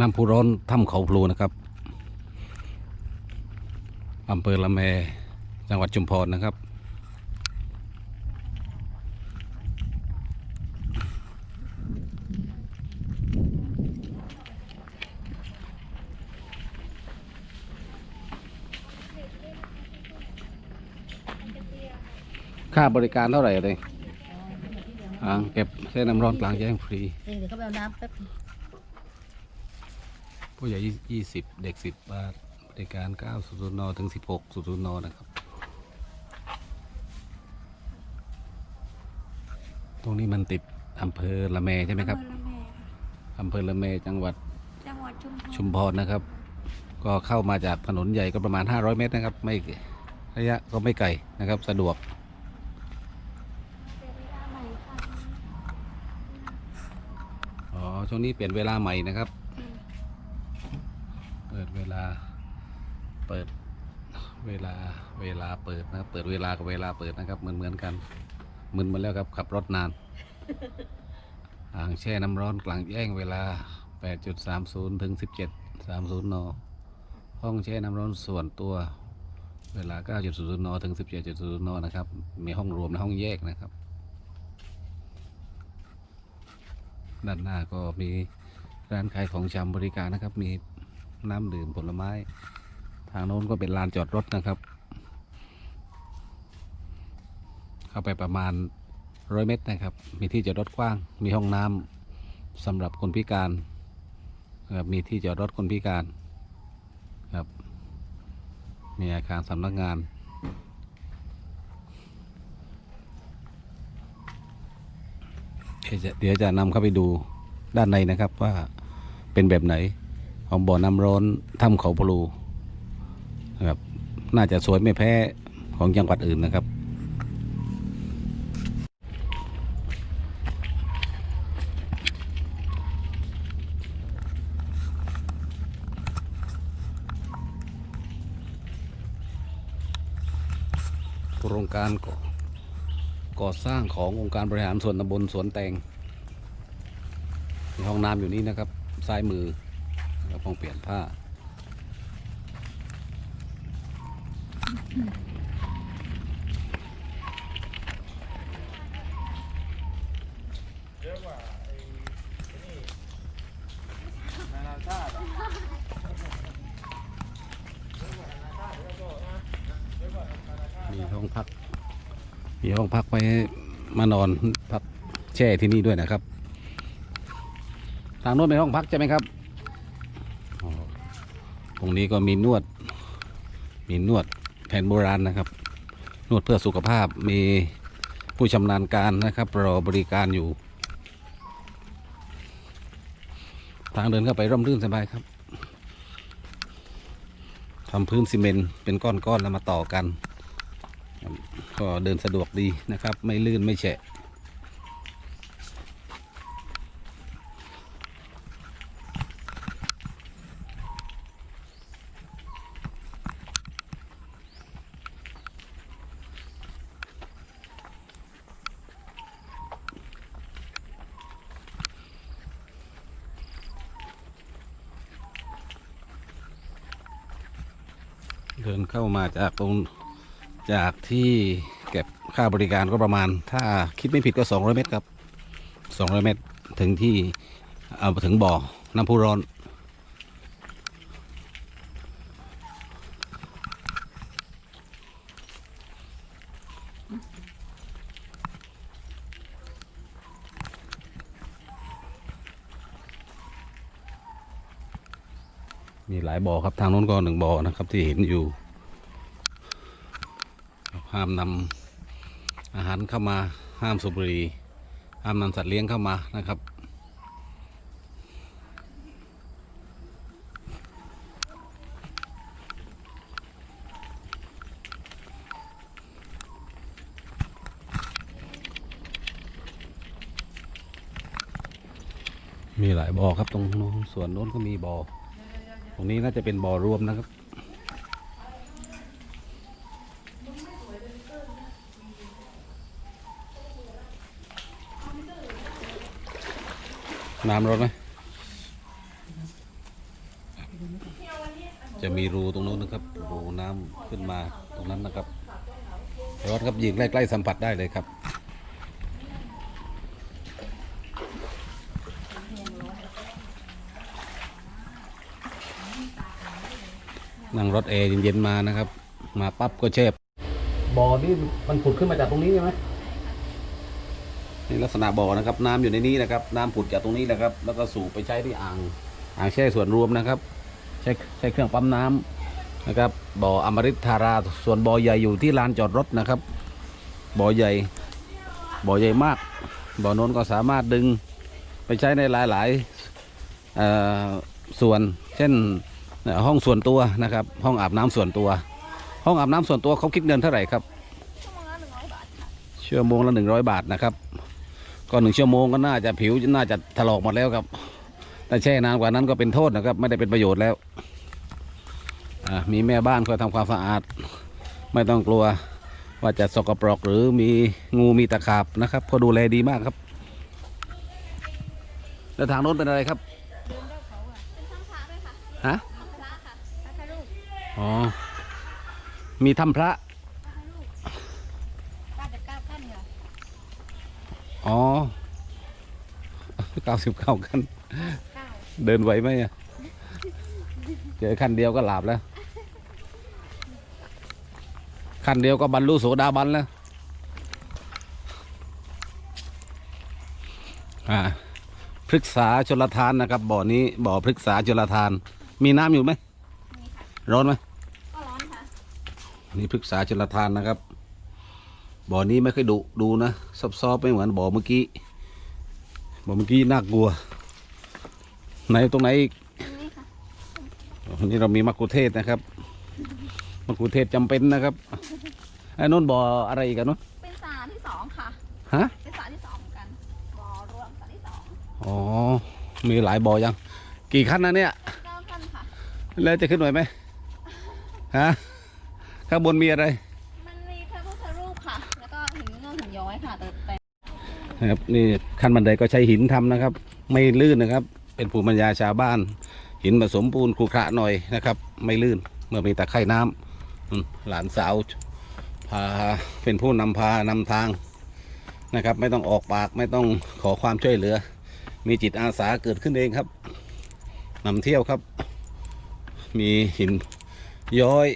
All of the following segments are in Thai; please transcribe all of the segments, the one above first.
น้ำพุร้อนถ้ำเขาพลูนะครับอำเภอละแมจังหวัดชุมพรนะครับ ค่าบริการเท่าไหร่เลยอ่างเก็บเส้นน้ำร้อนกลางแจ้งฟรี เดี๋ยวเขาไปเอาน้ำแป๊บ ผู้ใหญ่ยี่สิบเด็กสิบบาทบริการเก้าศูนย์นถึงสิบหกศูนย์นนะครับ ตรงนี้มันติดอำเภอละแมใช่ไหมครับอำเภอละแมค่ะอำเภอละแมจังหวัดจังหวัดชุมพรชุมพรนะครับ ก็เข้ามาจากถนนใหญ่ก็ประมาณ 500 เมตรนะครับ ไม่ระยะก็ไม่ไกลนะครับ สะดวกเป็นเวลาใหม่ค่ะอ๋อช่วงนี้เปลี่ยนเวลาใหม่นะครับอืมเปิดเวลาเปิดเวลาเวลาเปิดนะครับเปิดเวลากับเวลาเปิดนะครับเหมือนเหมือนกันมึนมาแล้วครับขับรถนานอ่างแช่น้ำร้อนกลางแย่งเวลา 8.30 ถึง 17.30 น ห้องแช่น้ำร้อนส่วนตัว เวลา 9.00 น ถึง 17.00 น นะครับ มีห้องรวมและห้องแยกนะครับ ด้านหน้าก็มีร้านขายของชำบริการนะครับ มี น้ำดื่มผลไม้ ทางโน้นก็เป็นลานจอดรถนะครับ เข้าไปประมาณร้อยเมตรนะครับ มีที่จอดรถกว้าง มีห้องน้ำสำหรับคนพิการครับมีที่จอดรถคนพิการครับ มีอาคารสำนักงานเดี๋ยวจะนำเข้าไปดูด้านในนะครับว่าเป็นแบบไหน ของบ่อน้ำร้อนถ้ำเขาพลูนะครับน่าจะสวยไม่แพ้ของจังหวัดอื่นนะครับ โครงการก่อก่อสร้างขององค์การบริหารส่วนตำบลสวนแตงห้องน้ำอยู่นี่นะครับ ซ้ายมือ นะครับห้องเปลี่ยนผ้า มีห้องพัก มีห้องพักไว้มานอนพักแช่ที่นี่ด้วยนะครับ ทางโน้นเป็นห้องพักใช่ไหมครับ ตรงนี้ก็มีนวด มีนวดแผนโบราณนะครับ นวดเพื่อสุขภาพมีผู้ชำนาญการนะครับรอบริการอยู่ ทางเดินเข้าไปร่มรื่นสบายครับทำพื้นซีเมนต์เป็นก้อนๆแล้วมาต่อกัน ก็เดินสะดวกดีนะครับ ไม่ลื่นไม่แฉะ เดินเข้ามา จากตรงจากที่เก็บค่าบริการก็ประมาณ ถ้าคิดไม่ผิดก็ 200 เมตรครับ 200 เมตรถึงที่เอาถึงบ่อน้ำพุร้อน มีหลายบ่อครับทางโน้นก็หนึ่งบ่อนะครับที่เห็นอยู่ ห้ามนำอาหารเข้ามาห้ามสูบบุหรี่ห้ามนำสัตว์เลี้ยงเข้ามานะครับมีหลายบ่อครับตรงโน้นส่วนโน้นก็มีบ่อ ตรงนี้น่าจะเป็นบ่อรวมนะครับ น้ำร้อนไหมจะมีรูตรงนู้นนะครับ รูน้ำขึ้นมาตรงนั้นนะครับ ร้อนครับยิงใกล้ๆสัมผัสได้เลยครับ นั่งรถเอร์เย็นๆมานะครับ มาปั๊บก็เชฟบ่อนี่มันผุดขึ้นมาจากตรงนี้ใช่ไหม นี่ลักษณะบ่อนะครับ น้ำอยู่ในนี้นะครับ น้ำผุดจากตรงนี้แหละครับ แล้วก็สูบไปใช้ที่อ่างอ่างแช่ส่วนรวมนะครับ ใช้ใช้เครื่องปั๊มน้ำนะครับ บ่ออมฤตธารา ส่วนบ่อใหญ่อยู่ที่ลานจอดรถนะครับ บ่อใหญ่บ่อใหญ่มาก บ่อโน้นก็สามารถดึงไปใช้ในหลายๆเอ่อส่วน เช่นเอ่อห้องส่วนตัวนะครับ ห้องอาบน้ำส่วนตัว ห้องอาบน้ำส่วนตัวเขาคิดเงินเท่าไหร่ครับชั่วโมงละหนึ่งร้อยบาทนะครับ ก็หนึ่งชั่วโมงก็น่าจะผิวน่าจะถลอกหมดแล้วครับแต่แช่นานกว่านั้นก็เป็นโทษนะครับ ไม่ได้เป็นประโยชน์แล้วอ่ามีแม่บ้านคอยทำความสะอาด ไม่ต้องกลัวว่าจะสกปรกหรือมีงูมีตะขาบนะครับก็ดูแลดีมากครับ แล้วทางโน้นเป็นอะไรครับเป็นช่างพระด้วยค่ะฮะพระค่ะพระทรูปอ๋อมีถ้ำพระ พระทรูปเก้าสิบเก้าขั้นเหรอ อ๋อเก้าสิบเก้าขั้นเก้าเดินไหวไหมอะเจอขั้นเดียวก็หลับแล้วขั้นเดียวก็บรรลุโสดาบันแล้ว อ่าพฤกษาชลทานนะครับ บ่อนี้บ่อพฤกษาชลทาน มีน้ำอยู่ไหมนี่ค่ะร้อนไหมก็ร้อนค่ะนี่พฤกษาชลทานนะครับ บ่อนี้ไม่ค่อยดุดูนะซอบๆไม่เหมือนบ่อเมื่อกี้บ่อเมื่อกี้น่ากลัว ไหนตรงไหนอีกนี่ค่ะวันนี้เรามีมะกุเทศนะครับมะกุเทศจำเป็นนะครับไอ้นนบ่ออะไรอีกอะนนเป็นสาที่สองค่ะฮะเป็นสาที่สองเหมือนกันบ่อรวมสาที่สองอ๋อมีหลายบ่อยัง กี่ขั้นนะเนี่ยเก้าขั้นค่ะแล้วจะขึ้นไหวไหมฮะข้างบนมีอะไร มันมีพระพุทธรูปค่ะ แล้วก็หินเงือกหินย้อยค่ะ แต่แต่ นะครับนี่ขั้นบันไดก็ใช้หินทำนะครับ ไม่ลื่นนะครับ เป็นภูมิปัญญาชาวบ้าน หินผสมปูนครุขระหน่อยนะครับ ไม่ลื่นเมื่อมีตะไคร่น้ำอืมหลานสาวพาเป็นผู้นำพานำทางนะครับ ไม่ต้องออกปากไม่ต้องขอความช่วยเหลือ มีจิตอาสาเกิดขึ้นเองครับนำเที่ยวครับ มีหินย้อย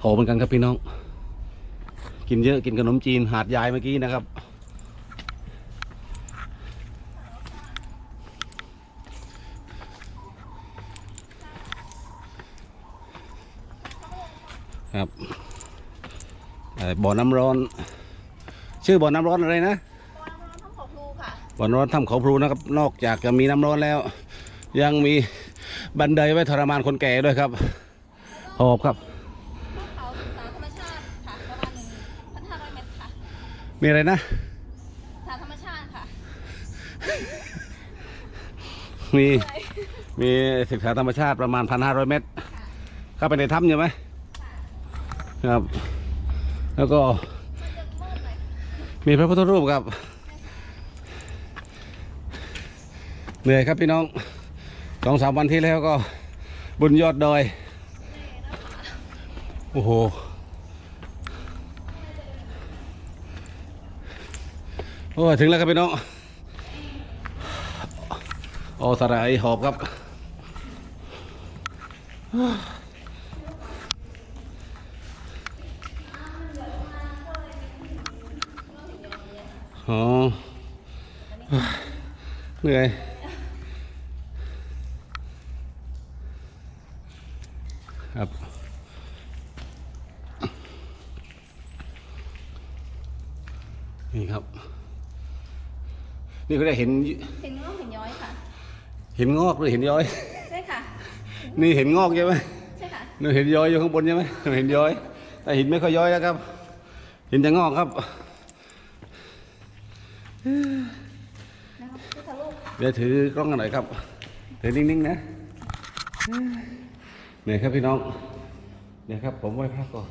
โหเหมือนกันครับพี่น้อง กินเยอะกินขนมจีนหาดยายเมื่อกี้นะครับ ครับเอ่อบ่อน้ำร้อน ชื่อบ่อน้ำร้อนอะไรนะบ่อน้ำร้อนทั้งหกรูค่ะบ่อน้ำร้อนถ้ำเขาพลูนะครับ นอกจากจะมีน้ำร้อนแล้ว ยังมีบันไดไว้ทรมานคนแก่ด้วยครับหอบครับ มีอะไรนะศึกษาธรรมชาติค่ะ มีมีศึกษาธรรมชาติประมาณพันห้าร้อยเมตร เข้าไปในถ้ำใช่ไหมครับ แล้วก็มันจะมืดหน่อยมีพระพุทธรูปครับ เหนื่อยครับพี่น้องสองสามวันที่แล้วก็บุญยอดดอย โอ้โห โอ้ถึงแล้วครับพี่น้องโอ้สลายหอบครับ อ๋อ เหนื่อยครับ นี่ครับ นี่เขาได้เห็นเห็นเงือกหินย้อยค่ะ เห็นงอกหรือเห็นย้อย ใช่ค่ะ นี่เห็นงอกใช่ไหมใช่ค่ะนี่เห็นย้อยอยู่ข้างบนใช่ไหมเห็นย้อย แต่หินไม่ค่อยย้อยแล้วครับ เห็นแต่งอกครับนะครับพุทธรูปเดี๋ยวถือกล้องกันหน่อยครับถือนิ่งๆนะเนี่ยครับพี่น้องเนี่ยครับผมไหว้พระก่อน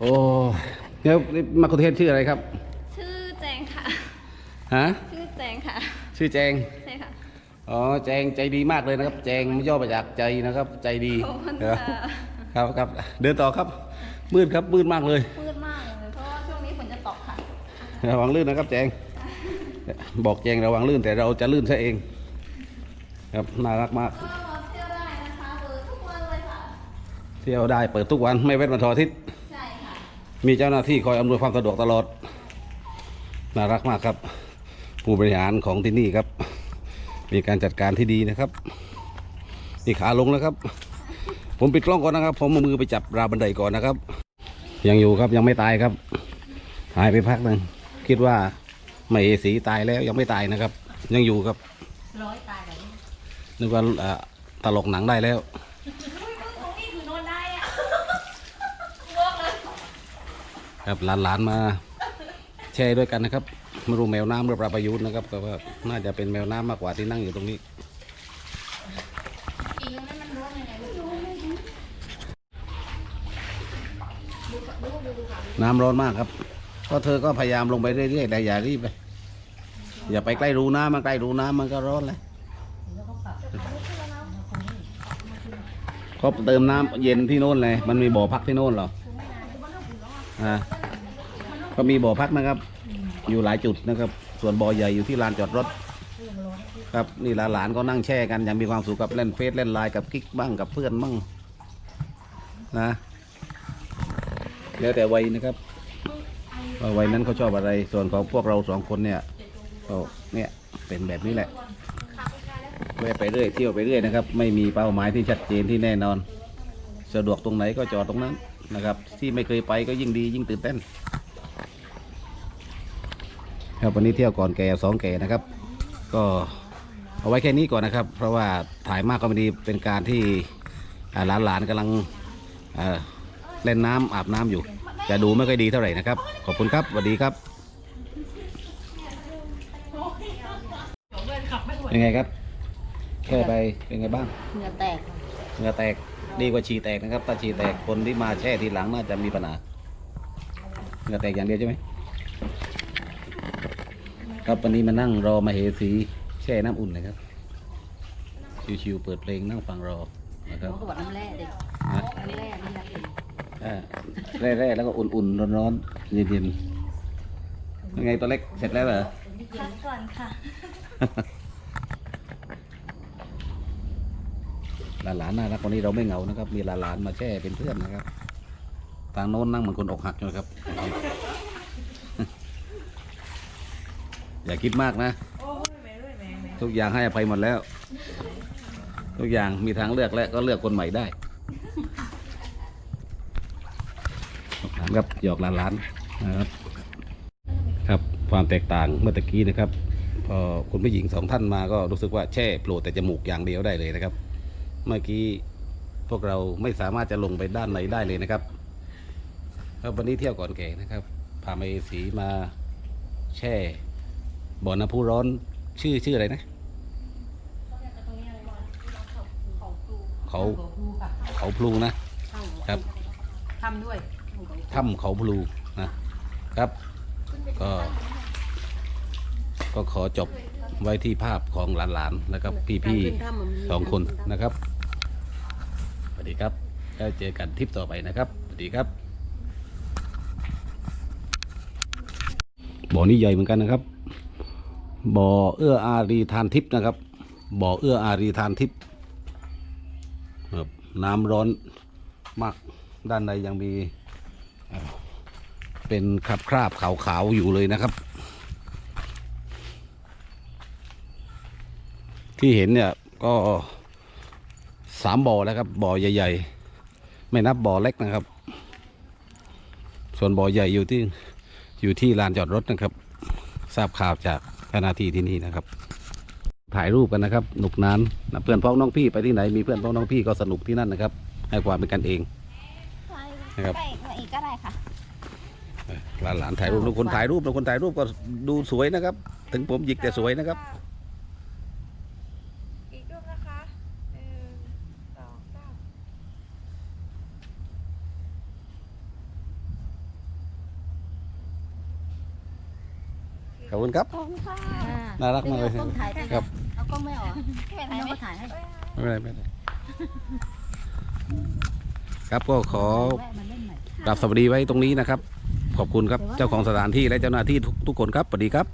โอ้เนี่ยนี่มาคุเทศชื่ออะไรครับ ชื่อแจงค่ะ ฮะ ชื่อแจงค่ะ ชื่อแจง ใช่ค่ะ อ๋อ แจงใจดีมากเลยนะครับ แจงย่อมาจากใจนะครับ ใจดีขอบคุณครับค่ะ ครับครับ เดินต่อครับ มืดครับ มืดมากเลย มืดมากเลยเพราะว่าช่วงนี้ฝนจะตกค่ะ ระวังลื่นนะครับ แจง บอกแจงระวังลื่นแต่เราจะลื่นซะเอง ครับ น่ารักมาก ก็มาเที่ยวได้นะคะเปิดทุกวันเลยค่ะ เที่ยวได้เปิดทุกวันไม่เว้นวันเสาร์อาทิตย์ใช่ค่ะ มีเจ้าหน้าที่คอยอำนวยความสะดวกตลอด น่ารักมากครับ ผู้บริหารของที่นี่ครับ มีการจัดการที่ดีนะครับ นี่ขาลงแล้วครับ ผมปิดกล้องก่อนนะครับ ผมเอามือไปจับราวบันไดก่อนนะครับ ยังอยู่ครับยังไม่ตายครับ หายไปพักหนึ่งคิดว่าไม่เอสีตายแล้วยังไม่ตายนะครับ ยังอยู่ครับร้อยตายแบบนี้นึกว่าเอ่อตลกหนังได้แล้ว อุ้ยมึงตรงนี้คือนอนได้อะอ้วกเลย ครับหลานๆมาแช่ด้วยกันนะครับไม่รู้แมวน้ำหรือปลาประยุทธ์นะครับแต่ว่าน่าจะเป็นแมวน้ำมากกว่าที่นั่งอยู่ตรงนี้น้ำร้อนมากครับ ก็เธอก็พยายามลงไปเรื่อยๆแต่อย่ารีบไปอย่าไปใกล้รูน้ำมันใกล้รูน้ำมันก็ร้อนเลยเขาเติมน้ำเย็นที่โน่นเลย มันมีบ่อพักที่โน่นหรอ อ่าก็มีบ่อพักนะครับ อยู่หลายจุดนะครับ ส่วนบ่อใหญ่อยู่ที่ลานจอดรถ ครับนี่หลานๆก็นั่งแช่กันอย่างมีความสุขกับเล่นเฟซเล่นไลน์กับกิ๊กบ้างกับเพื่อนบ้างนะแล้วแต่วัยนะครับวัยนั้นเขาชอบอะไร ส่วนของพวกเราสองคนเนี่ยก็เนี่ยเป็นแบบนี้แหละแวะไปเรื่อยเที่ยวไปเรื่อยนะครับ ไม่มีเป้าหมายที่ชัดเจนที่แน่นอน สะดวกตรงไหนก็จอดตรงนั้นนะครับ ที่ไม่เคยไปก็ยิ่งดียิ่งตื่นเต้น ครับวันนี้เที่ยวก่อนแก่สองแก่นะครับ ก็เอาไว้แค่นี้ก่อนนะครับ เพราะว่าถ่ายมากก็ไม่ดีเป็นการที่อ่าหลานๆกำลังเเล่นน้ำอาบน้ำอยู่ จะดูไม่ค่อยดีเท่าไหร่นะครับ ขอบคุณครับสวัสดีครับเป็นไงครับ แค่ไปเป็นไงบ้างเหงื่อแตกเหงื่อแตก ดีกว่าฉี่แตกนะครับ ถ้าฉี่แตกคนที่มาแช่ทีหลังน่าจะมีปัญหาเหงื่อแตกอย่างเดียวใช่ไหมครับวันนี้มานั่งรอมาเหสีแช่น้ำอุ่นนะครับ ชิวๆเปิดเพลงนั่งฟังรอนะครับเขาบอกน้ำแร่เด็กนะน้ำแร่นี่นะเองอ่าแร่ๆแล้วก็อุ่นๆร้อนๆเย็นๆยังไงตัวเล็กเสร็จแล้วเหรอพักก่อนค่ะ หลานๆน่ารักวันนี้เราไม่เหงานะครับ มีหลานๆมาแช่เป็นเพื่อนนะครับทางโน้นนั่งเหมือนคนอกหักอยู่นะครับ อย่าคิดมากนะ ทุกอย่างให้อภัยหมดแล้ว ทุกอย่างมีทางเลือกและก็เลือกคนใหม่ได้ถามครับหยอกหลานๆนะครับครับความแตกต่างเมื่อตะกี้นะครับพอคุณผู้หญิงสองท่านมาก็รู้สึกว่าแช่โผล่แต่จมูกอย่างเดียวได้เลยนะครับ เมื่อกี้พวกเราไม่สามารถจะลงไปด้านในได้เลยนะครับครับวันนี้เที่ยวก่อนแก่นะครับพาไปสีมาแช่บ่อน้ำพุร้อนชื่อชื่ออะไรนะ เขาเขาพลูนะครับทำด้วยถ้ำเขาพลูนะครับ ก็ ก็ขอจบไว้ที่ภาพของหลานๆนะครับพี่ๆสองคนนะครับสวัส ดีครับ แล้วเจอกันทริปต่อไปนะครับ สวัสดีครับบ่อนี้ใหญ่เหมือนกันนะครับ บ่อเอื้ออารีทานทิพย์นะครับ บ่อเอื้ออารีทานทิพย์ครับน้ำร้อนมาก ด้านในยังมีเอ่อเป็นคราบคราบขาวๆอยู่เลยนะครับ ที่เห็นเนี่ยก็ สามบ่อแล้วครับบ่อใหญ่ ๆ ไม่นับบ่อเล็กนะครับ ส่วนบ่อใหญ่อยู่ที่อยู่ที่ลานจอดรถนะครับ ทราบข่าวจากเจ้าหน้าที่ที่นี่นะครับ ถ่ายรูปกันนะครับหนุกนานนะเพื่อนพ้องน้องพี่ไปที่ไหนมีเพื่อนพ้องน้องพี่ก็สนุกที่นั่นนะครับ ให้ความเป็นกันเอง นะครับ ไปมาอีกก็ได้ค่ะหลานหลานๆถ่ายรูปทุกคนถ่ายรูปทุกคนถ่ายรูปก็ดูสวยนะครับ ถึงผมหยิกแต่สวยนะครับ อีกรูปนะคะหนึ่งสองสาม ขอบคุณครับ ขอบคุณค่ะน่ารักมากเลยกล้องถ่ายไปครับ เอากล้องไม่ออกไม่เป็นไรน้องไหมก็ถ่ายให้ ไม่เป็นไรไม่เป็นไรครับก็ขอแวะมาเล่นหน่อยกราบสวัสดีไว้ตรงนี้นะครับ ขอบคุณครับ เจ้าของสถานที่และเจ้าหน้าที่ทุกทุกคนครับสวัสดีครับ